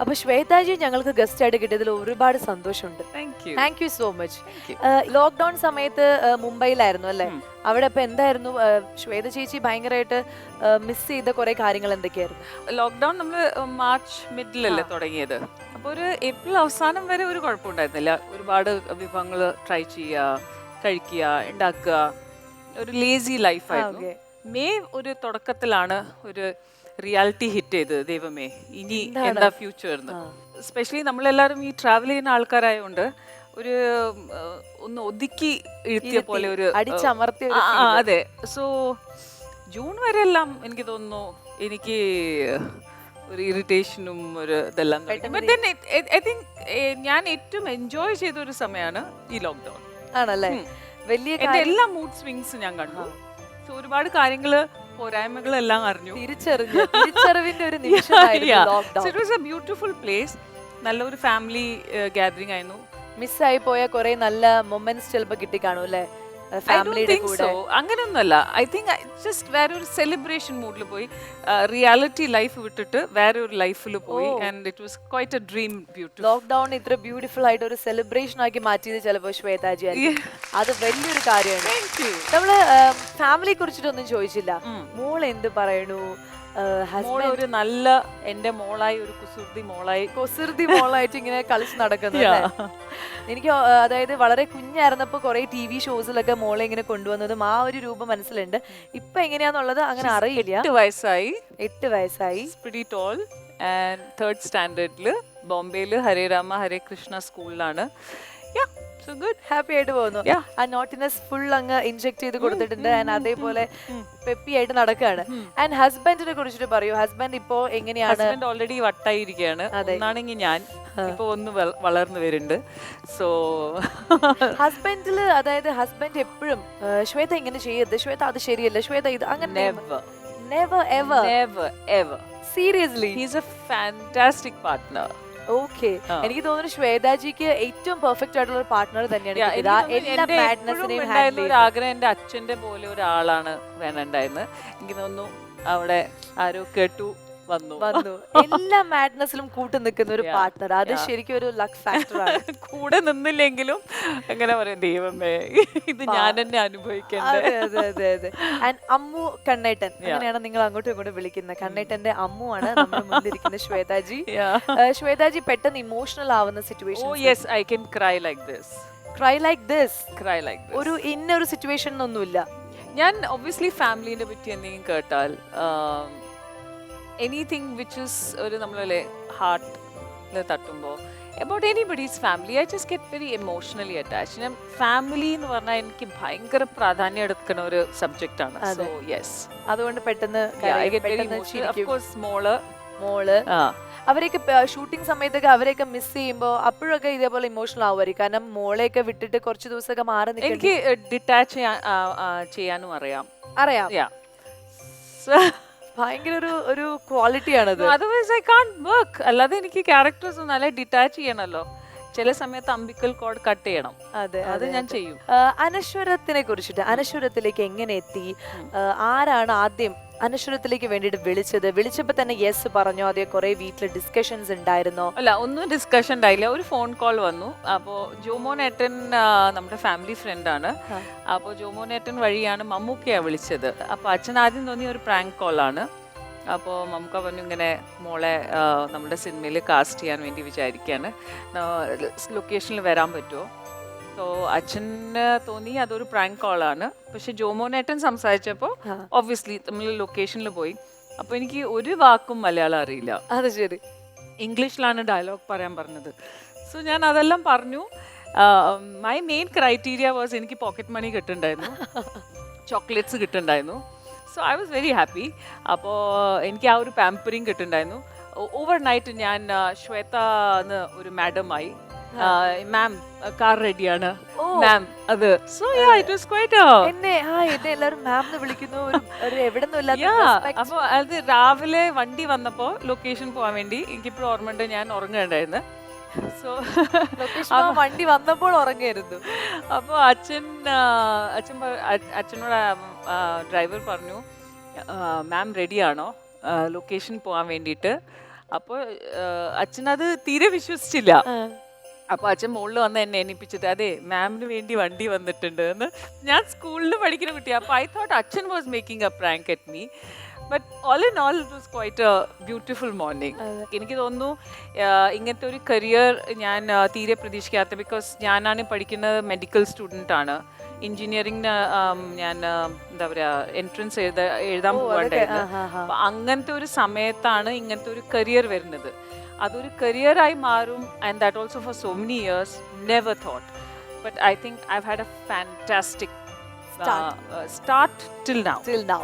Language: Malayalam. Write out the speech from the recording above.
അപ്പൊ ശ്വേതാജി ഞങ്ങൾക്ക് ഗസ്റ്റ് ആയിട്ട് കിട്ടിയതിൽ ഒരുപാട് സന്തോഷമുണ്ട്. Thank you so much lockdown സമയത്ത് മുംബൈയിലായിരുന്നു അല്ലേ? അവിടെ ഇപ്പൊ എന്തായിരുന്നു? ശ്വേത ചേച്ചി ഭയങ്കരമായിട്ട് മിസ് ചെയ്ത കുറെ കാര്യങ്ങൾ എന്തൊക്കെയായിരുന്നു? ലോക്ക്ഡൌൺ നമ്മൾ മാർച്ച് മിഡിലല്ലേ. തുടങ്ങിയത്. അപ്പോൾ ഒരു ഏപ്രിൽ അവസാനം വരെ ഒരു കുഴപ്പമുണ്ടായിരുന്നില്ല. ഒരുപാട് വിഭവങ്ങൾ ട്രൈ ചെയ്യുക കഴിക്കുക ഉണ്ടാക്കുക ഒരു ലേസി ലൈഫായിരുന്നു മെയ് ഒരു തുടക്കത്തിലാണ് ഒരു റിയാലിറ്റി ഹിറ്റ് ചെയ്തത് ദൈവമേ ഇനി എന്താ ഫ്യൂച്ചർ എന്ന്. സ്പെഷ്യലി നമ്മളെല്ലാവരും ഈ ട്രാവൽ ചെയ്യുന്ന ആൾക്കാരായതുകൊണ്ട് ഒരു ഒന്ന് ഒതുക്കി എഴുത്തിയ പോലെ ഒരു അടിച്ചമർത്തി. അതെ. സോ ജൂൺ വരെ എല്ലാം എനിക്ക് തോന്നുന്നു എനിക്ക് ഒരു ഇറിറ്റേഷനും ഒരു ഇതെല്ലാം ഐ തിങ്ക് ഞാൻ ഏറ്റവും എൻജോയ് ചെയ്ത ഒരു സമയമാണ് ഈ ലോക്ക്ഡൗൺ ആണല്ലേ? വലിയ എല്ലാ മൂഡ് സ്വിങ്സ് ഞാൻ കണ്ടു. സോ ഒരുപാട് കാര്യങ്ങൾ പോരായ്മകളെല്ലാം അറിഞ്ഞു. തിരിച്ചറിഞ്ഞു. തിരിച്ചറിവിന്റെ ഒരു എ ബ്യൂട്ടിഫുൾ പ്ലേസ് നല്ലൊരു ഫാമിലി ഗാദറിംഗ് ആയിരുന്നു. മിസ്സായി പോയ കുറെ നല്ല മൊമെന്റ്സ് ചിലപ്പോൾ കിട്ടിക്കാണും അല്ലേ? ഫാമിലിയുടെ കൂടെ. അങ്ങനെയൊന്നുമല്ല. ഐ തിങ്ക് ജസ്റ്റ് വേറെ ഒരു സെലിബ്രേഷൻ മൂഡിൽ പോയി. റിയാലിറ്റി ലൈഫ് വിട്ടിട്ട് വേറെ ഒരു ലൈഫിൽ പോയി. And it was quite a dream beauty lockdown ഇത്ര ബ്യൂട്ടിഫുൾ ആയിട്ട് ഒരു സെലിബ്രേഷൻ ആക്കി മാറ്റിയത് ചിലപ്പോൾ ശ്വേതാജി അത് വലിയൊരു കാര്യമാണ്. നമ്മൾ ഫാമിലിയെ കുറിച്ചിട്ടൊന്നും ചോദിച്ചില്ല. മോൾ എന്ത് പറയണു? മോൾ ഒരു നല്ല എന്റെ മോളായി ഒരു കുസൃതി മോളായി. കുസൃതി മോളായിട്ട് ഇങ്ങനെ കളിച്ച് നടക്കുന്നു എനിക്ക് അതായത് വളരെ കുഞ്ഞായിരുന്നപ്പോ കുറെ ടി വി ഷോസിലൊക്കെ മോളെ ഇങ്ങനെ കൊണ്ടുവന്നതും ആ ഒരു രൂപം മനസ്സിലുണ്ട്. ഇപ്പൊ എങ്ങനെയാന്നുള്ളത് അങ്ങനെ അറിയില്ല. എട്ട് വയസ്സായി. എട്ട് വയസ്സായി. പ്രിറ്റി ടോൾ ആൻഡ് തേർഡ് സ്റ്റാൻഡേർഡിൽ ബോംബെയിൽ ഹരേ രാമ ഹരേ കൃഷ്ണ സ്കൂളിലാണ്. സോ ഗുഡ് ഹാപ്പി ആയിട്ട് പോകുന്നു. ആ നോട്ടിനെസ് ഫുൾ അങ്ങ് ഇൻജെക്ട് ചെയ്ത് കൊടുത്തിട്ടുണ്ട്. ആൻഡ് അതേപോലെ ഉം. പെപ്പി ആയിട്ട് നടക്കുകയാണ് ആൻഡ് ഹസ്ബൻഡിനെ കുറിച്ചിട്ട് പറയൂ. ഹസ്ബൻഡ് ഇപ്പോ എങ്ങനെയാണ്? ഓൾറെഡി വട്ടായിരിക്കുകയാണ്. ഒന്നാണെങ്കിൽ ഞാൻ. ഇപ്പൊ ഒന്ന് വളർന്നു വരുന്നുണ്ട്. സോ ഹസ്ബൻഡിൽ അതായത് ഹസ്ബൻഡ് എപ്പോഴും ശ്വേത ഇങ്ങനെ ചെയ്യരുത്. ശ്വേത അത് ശരിയല്ല. ശ്വേത ഇത് അങ്ങനെ never ever never ever seriously he's a fantastic partner okay എനിക്ക് തോന്നുന്നു ശ്വേതാജിക്ക് ഏറ്റവും പെർഫെക്റ്റ് ആയിട്ടുള്ള ഒരു പാർട്ട്ണർ തന്നെയാണ് ഒരു ആഗ്രഹം എന്റെ അച്ഛന്റെ പോലെ ഒരാളാണ് വേണണ്ടായിരുന്നു എനിക്ക് തോന്നുന്നു അവിടെ ആരോ കേട്ടു. വന്നു. വന്നു. എല്ലാ മാഡ്നസിലും കൂട്ടു നിൽക്കുന്ന ഒരു. പാർട്ട്ണർ അത് ശരിക്കും ഒരു ലക്ക് ഫാക്ടറാണ് കൂടെ നിന്നില്ലെങ്കിലും എങ്ങനെ പറയാം ദൈവമേ ഇത് ഞാൻ തന്നെ അനുഭവിക്കേണ്ടത് അമ്മു കണ്ണേട്ടൻ. അങ്ങനെയാണ് നിങ്ങൾ അങ്ങോട്ടും ഇങ്ങോട്ടും വിളിക്കുന്നത്. കണ്ണേട്ടന്റെ അമ്മു ആണ് നമ്മുടെ മുന്നിലിരിക്കുന്ന ശ്വേതാജി. ശ്വേതാജി പെട്ടെന്ന് ഇമോഷണൽ ആവുന്ന situation oh yes I can cry like this cry like this cry like this ഒരു ഇന്നൊരു സിറ്റുവേഷൻ ഒന്നുമില്ല. ഞാൻ ഒബ്വിയസ്ലി ഫാമിലീനെ പറ്റി എന്തെങ്കിലും കേട്ടാൽ എനിത്തിങ് വിച്ച് ഇസ് ഒരു നമ്മളെ ഹാർട്ടിൽ തട്ടുമ്പോൾ about anybody's family I just get very emotionally attach ഞാൻ ഫാമിലി എന്ന് പറഞ്ഞാൽ എനിക്ക് ഭയങ്കര പ്രാധാന്യം എടുക്കുന്ന ഒരു സബ്ജക്റ്റ് ആണ്. സോ യെസ് അതുകൊണ്ട് പെട്ടെന്ന് മോൾ. മോൾ. അവരെയൊക്കെ ഷൂട്ടിംഗ് സമയത്തൊക്കെ അവരെയൊക്കെ മിസ് ചെയ്യുമ്പോൾ അപ്പോഴൊക്കെ ഇതേപോലെ ഇമോഷണൽ ആവുമായിരിക്കും. കാരണം മോളെയൊക്കെ വിട്ടിട്ട് കുറച്ച് ദിവസമൊക്കെ മാറി എനിക്ക് ഡിറ്റാച്ച് ചെയ്യാനും അറിയാം. അറിയാം. ഭയങ്കര ഒരു ഒരു ക്വാളിറ്റി ആണത് അതർവൈസ് ഐ കാൺ വർക്ക് അല്ലാതെ എനിക്ക് ക്യാരക്ടേഴ്സ് നല്ല ഡിറ്റാച്ച് ചെയ്യണമല്ലോ ചില സമയത്ത് അമ്പിക്കൽ കോഡ് കട്ട് ചെയ്യണം. അതെ അത് ഞാൻ ചെയ്യും. അനശ്വരത്തിനെ കുറിച്ചിട്ട് അനശ്വരത്തിലേക്ക് എങ്ങനെ എത്തി? ആരാണ് ആദ്യം അനശ്വരത്തിലേക്ക് വേണ്ടിയിട്ട് വിളിച്ചത്. വിളിച്ചപ്പോ തന്നെ യെസ് പറഞ്ഞു. അതേ കുറെ വീട്ടിൽ ഡിസ്കഷൻസ് ഉണ്ടായിരുന്നു. അല്ല ഒന്നും ഡിസ്കഷൻ ഉണ്ടായില്ല. ഒരു ഫോൺ കോൾ വന്നു. അപ്പോൾ ജോമോനേട്ടൻ നമ്മുടെ ഫാമിലി ഫ്രണ്ടാണ് ആ. അപ്പോൾ ജോമോനേട്ടൻ വഴിയാണ് മമ്മൂക്കയാണ് വിളിച്ചത്. അപ്പോൾ അച്ഛൻ ആദ്യം തോന്നിയ ഒരു പ്രാങ്ക് കോൾ ആണ്. അപ്പോൾ മമ്മൂക്ക പറഞ്ഞു ഇങ്ങനെ മോളെ നമ്മുടെ സിനിമയിൽ കാസ്റ്റ് ചെയ്യാൻ വേണ്ടി വിചാരിക്കുകയാണ് ലൊക്കേഷനിൽ വരാൻ പറ്റുമോ? സോ അച്ഛന് തോന്നി അതൊരു പ്രാങ്ക് കോളാണ് പക്ഷെ ജോമോനേട്ടൻ സംസാരിച്ചപ്പോൾ ഓബിയസ്ലി ഒബ്വിയസ്ലി നമ്മൾ ലൊക്കേഷനിൽ പോയി. അപ്പോൾ എനിക്ക് ഒരു വാക്കും മലയാളം അറിയില്ല. അത് ശരി. ഇംഗ്ലീഷിലാണ് ഡയലോഗ് പറയാൻ പറഞ്ഞത്. സോ ഞാൻ അതെല്ലാം പറഞ്ഞു. മൈ മെയിൻ ക്രൈറ്റീരിയ വാസ് എനിക്ക് പോക്കറ്റ് മണി കിട്ടുന്നുണ്ടായിരുന്നു. Chocolates കിട്ടുന്നുണ്ടായിരുന്നു. So I was very happy അപ്പോൾ എനിക്ക് ആ ഒരു പാമ്പറിങ് കിട്ടുന്നുണ്ടായിരുന്നു. ഓവർ നൈറ്റ് ഞാൻ ശ്വേത എന്ന് ഒരു മാഡമായി മാം കാർ റെഡിയാണ്. മാം അത്. So yeah it was quite എന്നെ ആ എന്നെ എല്ലാവരും മാം എന്ന് വിളിക്കുന്നു. ഒരു- ഒരു എവിടെ നിന്നും യാ ഇല്ലാത്ത അപ്പൊ അത് രാവിലെ വണ്ടി വന്നപ്പോ ലൊക്കേഷൻ പോകാൻ വേണ്ടി എനിക്കിപ്പോഴും ഓർമ്മയുണ്ട് ഞാൻ ഉറങ്ങുന്നുണ്ടായിരുന്നു സോ വണ്ടി വന്നപ്പോൾ ഉറങ്ങായിരുന്നു. അപ്പോൾ അച്ഛൻ അച്ഛൻ അച്ഛനോട് ഡ്രൈവർ പറഞ്ഞു മാം റെഡിയാണോ ലൊക്കേഷൻ പോകാൻ വേണ്ടിയിട്ട്. അപ്പോൾ അച്ഛനത് തീരെ വിശ്വസിച്ചില്ല. അപ്പോൾ അച്ഛൻ മുകളിൽ വന്ന് എന്നെ എണ്ണിപ്പിച്ചിട്ട് അതെ മാമിന് വേണ്ടി വണ്ടി വന്നിട്ടുണ്ട് എന്ന് ഞാൻ സ്കൂളിൽ പഠിക്കുന്ന കുട്ടി അപ്പോൾ ഐ തോട്ട് അച്ഛൻ was making a prank at me but all in all it was quite a beautiful morning എനിക്ക് തോന്നുന്നു ഇങ്ങനത്തെ ഒരു കരിയർ ഞാൻ തീരെ പ്രതീക്ഷിക്കാത്ത ബിക്കോസ് ഞാനാണ് പഠിക്കുന്നത് മെഡിക്കൽ സ്റ്റുഡന്റ് ആണ്. എഞ്ചിനീയറിംഗിന് ഞാൻ എന്താ പറയുക എൻട്രൻസ് എഴുത എഴുതാൻ പോകണ്ടായിരുന്നു ആഹാ. അങ്ങനത്തെ ഒരു സമയത്താണ് ഇങ്ങനത്തെ ഒരു കരിയർ വരുന്നത്. അതൊരു കരിയറായി മാറും and that also for so many years never thought but I think I had a fantastic Start. Start till now Till now.